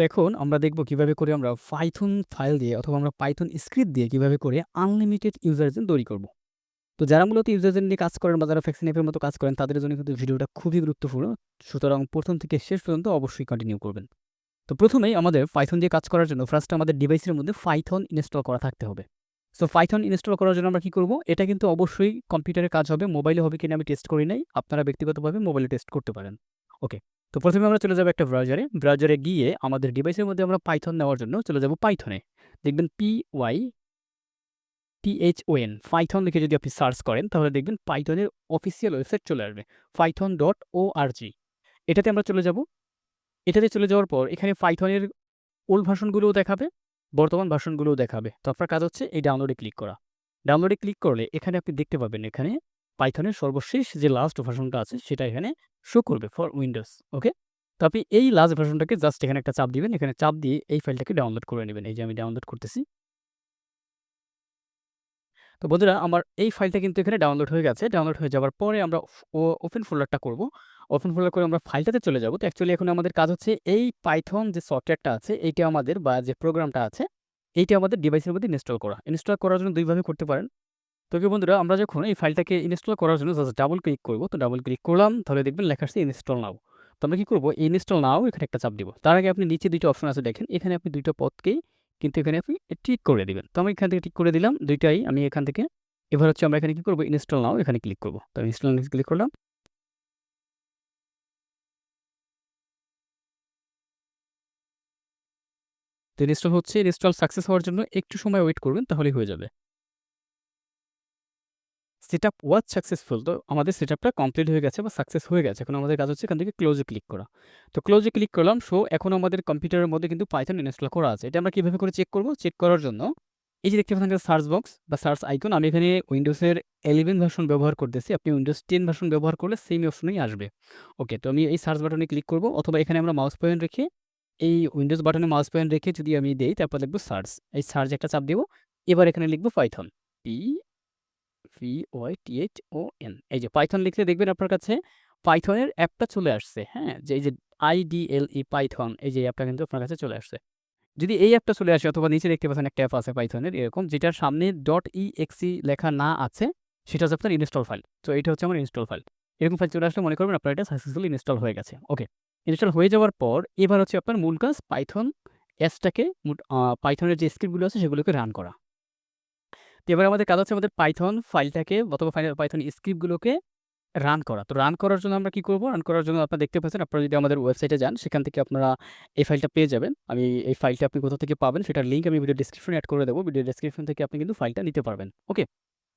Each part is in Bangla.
এখন আমরা দেখব কীভাবে করে আমরা পাইথন ফাইল দিয়ে অথবা আমরা পাইথন স্ক্রিপ্ট দিয়ে কীভাবে করে আনলিমিটেড ইউজার তৈরি করব। তো যারা মূলত ইউজার নিয়ে কাজ করেন বা যারা ফ্যাক্সিন অ্যাপের মতো কাজ করেন তাদের জন্য কিন্তু ভিডিওটা খুবই গুরুত্বপূর্ণ। সুতরাং প্রথম থেকে শেষ পর্যন্ত অবশ্যই কন্টিনিউ করবেন। তো প্রথমেই আমাদের পাইথন দিয়ে কাজ করার জন্য ফার্স্ট আমাদের ডিভাইসের মধ্যে পাইথন ইনস্টল করা থাকতে হবে। সো পাইথন ইনস্টল করার জন্য আমরা কি করব? এটা কিন্তু অবশ্যই কম্পিউটারে কাজ হবে, মোবাইলে হবে কিনা আমি টেস্ট করি নাই। আপনারা ব্যক্তিগতভাবে মোবাইলে টেস্ট করতে পারেন। ওকে। তো প্রথমে আমরা চলে যাব একটা ব্রাউজারে। ব্রাউজারে গিয়ে আমাদের ডিভাইসের মধ্যে আমরা পাইথন নেওয়ার জন্য চলে যাব পাইথনে। দেখবেন পি-ওয়াই টি-এইচ-ও-এন পাইথন লিখে যদি আপনি সার্চ করেন তাহলে দেখবেন পাইথনের অফিসিয়াল ওয়েবসাইট চলে আসবে। python.org এটাতে আমরা চলে যাব। এটাতে চলে যাওয়ার পর এখানে পাইথনের ওল্ড ভার্সনগুলোও দেখাবে, বর্তমান ভার্সনগুলোও দেখাবে। তো আপনার কাজ হচ্ছে এই ডাউনলোডে ক্লিক করা। ডাউনলোডে ক্লিক করলে এখানে আপনি দেখতে পাবেন এখানে পাইথনের সর্বশেষ যে লাস্ট ভার্সনটা আছে, সেটা এখানে শো করবে ফর উইন্ডোজ। ওকে? তো আপনি এই লাস্ট ভার্সনটাকে জাস্ট এখানে একটা চাপ দিবেন। এখানে চাপ দিয়ে এই ফাইলটাকে ডাউনলোড করে নেবেন। এই যে আমি ডাউনলোড করতেছি। তো বন্ধুরা, আমার এই ফাইলটা কিন্তু এখানে ডাউনলোড হয়ে গেছে। ডাউনলোড হয়ে যাওয়ার পরে আমরা ওপেন ফোল্ডারটা করব। ওপেন ফোল্ডার করে আমরা ফাইলটাতে চলে যাব। তো অ্যাকচুয়ালি এখন আমাদের কাজ হচ্ছে এই পাইথন যে সফটওয়্যারটা আছে, এইটা আমাদের বা যে প্রোগ্রামটা আছে, এইটা আমাদের ডিভাইসের মধ্যে ইনস্টল করা। ইনস্টল করার জন্য দুইভাবে করতে পারেন। তো ওকে বন্ধুরা, আমরা যখন এই ফাইলটাকে ইনস্টল করার জন্য জাস্ট ডাবল ক্লিক করব। তো ডাবল ক্লিক করলাম, তাহলে দেখবেন লেখা আসছে ইনস্টল নাও। তো আমরা কি করব ইনস্টল নাও এখানে একটা চাপ দিব। তার আগে আপনি নিচে দুইটা অপশন আছে দেখেন। এখানে আপনি দুইটা পথকেই কিন্তু এখানে আপনি টিক করে দিবেন। তো আমি এখান থেকে টিক করে দিলাম, দুইটাই আমি এখান থেকে, এবার হচ্ছে আমরা এখানে কি করব ইনস্টল নাও এখানে ক্লিক করব তো আমি ইনস্টল নাও ক্লিক করলাম। তো ইনস্টল হচ্ছে। ইনস্টল সাকসেস হওয়ার জন্য একটু সময় ওয়েট করবেন, তাহলেই হয়ে যাবে। Setup was successful. তো আমাদের সেট আপটা কমপ্লিট হয়ে গেছে বা সাকসেস হয়ে গেছে। এখন আমাদের কাজ হচ্ছে এখান থেকে ক্লোজে ক্লিক করা। তো ক্লোজে ক্লিক করলাম। সো এখন আমাদের কম্পিউটারের মধ্যে কিন্তু পাইথন ইনস্টল করা আছে। এটা আমরা কীভাবে করে চেক করব? চেক করার জন্য এই যে দেখতে পাচ্ছেন সার্চ বক্স বা সার্চ আইকন আমি এখানে উইন্ডোজের 11 ভার্সন ব্যবহার করতেছি। আপনি উইন্ডোজ টেন ভার্সন ব্যবহার করলে সেম অপশনেই আসবে। ওকে তো আমি এই সার্চ বাটনে ক্লিক করব, অথবা এখানে আমরা মাউস পয়েন্ট রেখে এই উইন্ডোজ বাটনে মাউস পয়েন্ট রেখে যদি আমি দেই, তারপর লিখব সার্চ। এই সার্চ একটা চাপ দেবো এবার এখানে লিখব পাইথন। পি ভি-ওয়াই-টি-এইচ-ও-এন এই যে পাইথন লিখলে দেখবেন আপনার কাছে পাইথনের অ্যাপটা চলে আসছে। হ্যাঁ? যে এই যে আইডিএলই পাইথন এই যে অ্যাপটা কিন্তু আপনার কাছে চলে আসছে। যদি এই অ্যাপটা চলে আসে অথবা নিচে দেখতে পাচ্ছেন একটা অ্যাপ আছে পাইথনের এরকম যেটার সামনে .exe লেখা না আছে, সেটা হচ্ছে আপনার ইনস্টল ফাইল। তো এটা হচ্ছে আমার ইনস্টল ফাইল। এরকম ফাইল চলে আসলে মনে করবেন আপনার এটা সাকসেসফুলি ইনস্টল হয়ে গেছে। ওকে। ইনস্টল হয়ে যাওয়ার পর এবার হচ্ছে আপনার মূল কাজ পাইথন অ্যাপসটাকে পাইথনের যে স্ক্রিপ্টগুলো আছে সেগুলোকে রান করা। তো এবার আমাদের কাজ হচ্ছে আমাদের পাইথন ফাইলটাকে অথবা পাইথন স্ক্রিপ্টগুলোকে রান করা। তো রান করার জন্য আমরা কি করব? রান করার জন্য আপনারা দেখতে পাচ্ছেন, আপনারা যদি আমাদের ওয়েবসাইটে যান, সেখান থেকে আপনারা এই ফাইলটা পেয়ে যাবেন। আমি এই ফাইলটা আপনি কোথা থেকে পাবেন, সেটার লিঙ্ক আমি ভিডিও ডিসক্রিপশনে অ্যাড করে দেবো ভিডিও ডিসক্রিপশন থেকে আপনি কিন্তু ফাইলটা নিতে পারবেন। ওকে?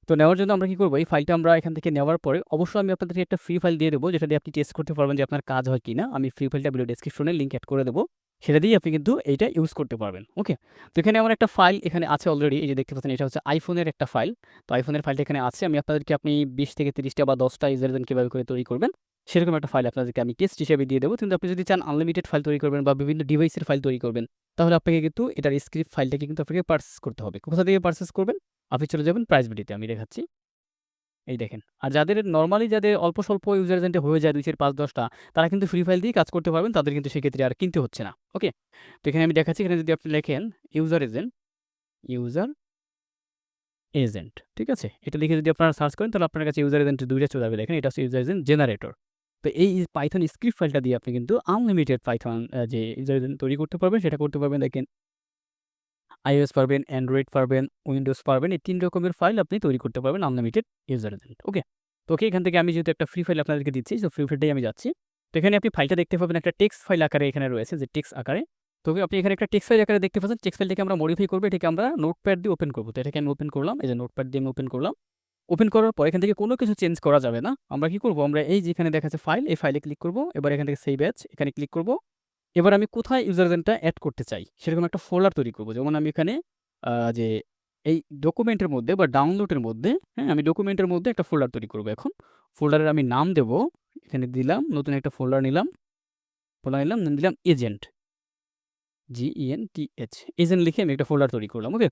তো নেওয়ার জন্য আমরা কি করব এই ফাইলটা আমরা এখান থেকে নেওয়ার পরে অবশ্যই আমি আপনাদেরকে একটা ফ্রি ফাইল দিয়ে দেব, যেটা দিয়ে আপনি টেস্ট করতে পারবেন যে আপনার কাজ হয় কিনা। আমি ফ্রি ফাইলটা ভিডিও ডেসক্রিপশনে লিঙ্ক এড করে দেবো সেটা দিয়েই আপনি কিন্তু এইটা ইউজ করতে পারবেন। ওকে? তো এখানে আমার একটা ফাইল এখানে আছে অলরেডি এই যে দেখতে পাচ্ছেন, এটা হচ্ছে আইফোনের একটা ফাইল। তো আইফোনের ফাইলটা এখানে আছে। আমি আপনাদেরকে আপনি ২০ থেকে তিরিশটা বা ১০ টা ইউজার এজেন্ট কীভাবে করে তৈরি করবেন, সেরকম একটা ফাইল আপনাদেরকে আমি টেস্ট হিসেবে দিয়ে দেবো কিন্তু আপনি যদি চান আনলিমিটেড ফাইল তৈরি করবেন বা বিভিন্ন ডিভাইসের ফাইল তৈরি করবেন, তাহলে আপনাকে কিন্তু এটার স্ক্রিপ্ট ফাইলটাকে কিন্তু আপনাকে পার্সেস করতে হবে। কোথা থেকে পারচেজ করবেন? আপনি চলে যাবেন প্রাইস ভিডিওতে আমি দেখাচ্ছি। এই দেখেন। আর যাদের নরমালি যাদের অল্প স্বল্প ইউজার এজেন্টে হয়ে যায় ২, ৪, ৫, ১০ টা তারা কিন্তু ফ্রি ফাইল দিয়ে কাজ করতে পারবেন। তাদের কিন্তু সেক্ষেত্রে আর কিনতে হচ্ছে না। ওকে? তো এখানে আমি দেখাচ্ছি এখানে যদি আপনি লেখেন ইউজার এজেন্ট, ইউজার এজেন্ট। ঠিক আছে? এটা লিখে যদি আপনারা সার্চ করেন তাহলে আপনার কাছে ইউজার এজেন্ট দুইটা চলে যাবে দেখেন এটা হচ্ছে ইউজার এজেন্ট জেনারেটর। তো এই পাইথন স্ক্রিপ্ট ফাইলটা দিয়ে আপনি কিন্তু আনলিমিটেড পাইথন যে ইউজার এজেন্ট তৈরি করতে পারবেন সেটা করতে পারবেন দেখেন iOS পারবেন, অ্যান্ড্রয়েড পারবেন, উইন্ডোজ পারবেন। এই তিন রকমের ফাইল আপনি তৈরি করতে পারবেন আনলিমিটেড ইউজার। ওকে? তো ওকে এখান থেকে আমি যেহেতু একটা ফ্রি ফাইল আপনাদেরকে দিচ্ছি সো ফ্রি ফাইলটাই আমি যাচ্ছি। তো এখানে আপনি ফাইলটা দেখতে পাবেন একটা টেক্সট ফাইল আকারে এখানে রয়েছে যে টেক্সট আকারে। তো আপনি এখানে একটা টেক্সট ফাইল আকারে দেখতে পাচ্ছেন। টেক্সট ফাইলটাকে আমরা মডিফাই করব এটাকে আমরা নোটপ্যাড দিয়ে ওপেন করব। তো এটাকে আমি ওপেন করলাম। এই যে নোটপ্যাড দিয়ে আমি ওপেন করলাম। ওপেন করার পর এখান থেকে কোনো কিছু চেঞ্জ করা যাবে না। আমরা কি করব? আমরা এই যেখানে দেখাচ্ছে ফাইল এই ফাইলে ক্লিক করব। এবার এখান থেকে সেভ অ্যাজ এখানে ক্লিক করব। এবার আমি কোথায় ইউজার এজেন্টটা এড করতে চাই সেরকম একটা ফোল্ডার তৈরি করব যেমন আমি এখানে যে এই ডকুমেন্টের মধ্যে বা ডাউনলোডের মধ্যে হ্যাঁ? আমি ডকুমেন্টের মধ্যে একটা ফোল্ডার তৈরি করব এখন। ফোল্ডারের আমি নাম দেব। এখানে দিলাম, নতুন একটা ফোল্ডার নিলাম। ফোল্ডার নিলাম দিলাম এজেন্ট। জি-ই-এন-টি-এইচ এজেন্ট লিখে আমি একটা ফোল্ডার তৈরি করলাম। ওকে?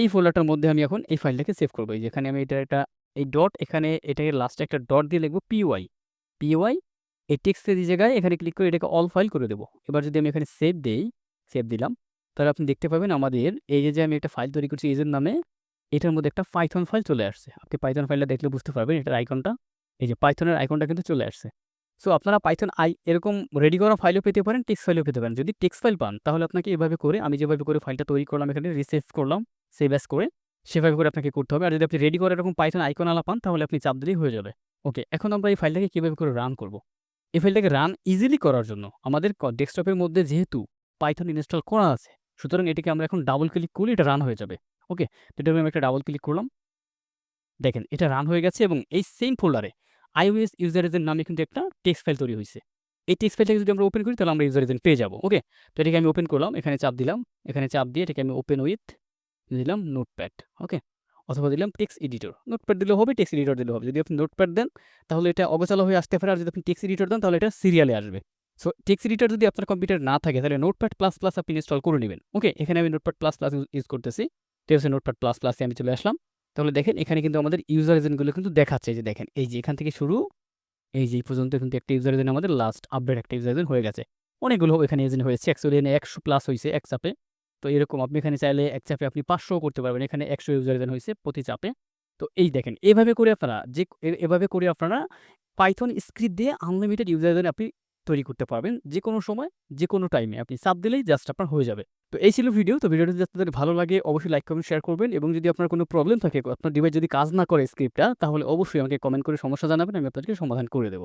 এই ফোল্ডারটার মধ্যে আমি এখন এই ফাইলটাকে সেভ করব। এই যে এখানে আমি এটা একটা, এই ডট এখানে এটাকে লাস্টে একটা ডট দিয়ে লিখব পি-ওয়াই। পি-ওয়াই এই টেক্সটের জায়গায় এখানে ক্লিক করে এটাকে অল ফাইল করে দেবো এবার যদি আমি এখানে সেভ দেই সেভ দিলাম। তাহলে আপনি দেখতে পাবেন আমাদের এই যে, আমি একটা ফাইল তৈরি করছি এজের নামে, এটার মধ্যে একটা পাইথন ফাইল চলে আসছে। আপনি পাইথন ফাইলটা দেখলে বুঝতে পারবেন এটার আইকনটা। এই যে পাইথনের আইকনটা কিন্তু চলে আসছে। সো আপনারা পাইথন আই এরকম রেডি করা ফাইলও পেতে পারেন, টেক্সট ফাইলও পেতে পারেন। যদি টেক্সট ফাইল পান তাহলে আপনাকে এভাবে করে আমি যেভাবে করে ফাইলটা তৈরি করলাম এখানে রিসেভ করলাম, সেভ অ্যাজ করে সেভাবে করে আপনাকে করতে হবে। আর যদি আপনি রেডি করা এরকম পাইথন আইকনওয়ালা পান তাহলে আপনি চাপ দিলেই হয়ে যাবে। ওকে, এখন আমরা এই ফাইলটাকে কীভাবে করে রান করব? এই ফাইলটাকে রান ইজিলি করার জন্য আমাদের ডেস্কটপের মধ্যে যেহেতু পাইথন ইনস্টল করা আছে, সুতরাং এটিকে আমরা এখন ডাবল ক্লিক করলে এটা রান হয়ে যাবে। ওকে, তো এটার আমি একটা ডাবল ক্লিক করলাম। দেখেন এটা রান হয়ে গেছে এবং এই সেম ফোল্ডারে iOS ইউজার এজেন্ট নামে কিন্তু একটা টেক্সট ফাইল তৈরি হয়েছে এই টেক্সট ফাইলটাকে যদি আমরা ওপেন করি তাহলে আমরা ইউজার এজেন্ট পেয়ে যাব। ওকে, তো এটাকে আমি ওপেন করলাম, এখানে চাপ দিলাম, এখানে চাপ দিয়ে এটাকে আমি ওপেন উইথ দিলাম নোটপ্যাড। ওকে, অথবা দিলাম টেক্সট এডিটর। নোটপ্যাড দিলেও হবে, টেক্সট এডিটর দিলেও হবে। যদি আপনি নোটপ্যাড দেন তাহলে এটা অগোছালো হয়ে আসতে পারে। আর যদি আপনি টেক্সট এডিটর দেন তাহলে এটা সিরিয়ালে আসবে। সো টেক্সট এডিটর যদি আপনার কম্পিউটার না থাকে তাহলে নোটপ্যাড প্লাস, প্লাস আপনি ইনস্টল করে নিবেন। ওকে, এখানে আমি নোটপ্যাড প্লাস, প্লাস ইউজ করতেছি। ঠিক আছে, নোটপ্যাড প্লাস, প্লাসে আমি চলে আসলাম। তাহলে দেখেন এখানে কিন্তু আমাদের ইউজার এজেন্টগুলো কিন্তু দেখাচ্ছে। যে দেখেন, এই যে এখান থেকে শুরু, এই যে পর্যন্ত কিন্তু একটা ইউজার এজেন্ট আমাদের লাস্ট আপডেট একটা ইউজার এজেন্ট হয়ে গেছে। অনেকগুলো এখানে এজেন্ট হয়েছে। অ্যাকচুয়ালি এখানে ১০০ প্লাস হইছে এক চাপে। তো এরকম আপনি এখানে চাইলে এক চাপে আপনি পাঁচশো করতে পারবেন। এখানে ১০০ ইউজার এজেন্ট হইছে প্রতি চাপে। তো এই দেখেন, এভাবে করে আপনারা যে এভাবে করে আপনারা পাইথন স্ক্রিপ্ট দিয়ে আনলিমিটেড ইউজার এজেন্ট আপনি তৈরি করতে পারবেন। যেকোনো সময়, যেকোনো টাইমে আপনি চাপ দিলেই জাস্ট আপনার হয়ে যাবে। তো এই ছিল ভিডিও। তো ভিডিওটি যদি আপনাদের ভালো লাগে অবশ্যই লাইক, কমেন্ট, শেয়ার করবেন এবং যদি আপনার কোনো প্রবলেম থাকে, আপনার ডিভাইস যদি কাজ না করে স্ক্রিপ্টটা তাহলে অবশ্যই আমাকে কমেন্ট করে সমস্যা জানাবেন। আমি আপনাদেরকে সমাধান করে দেব।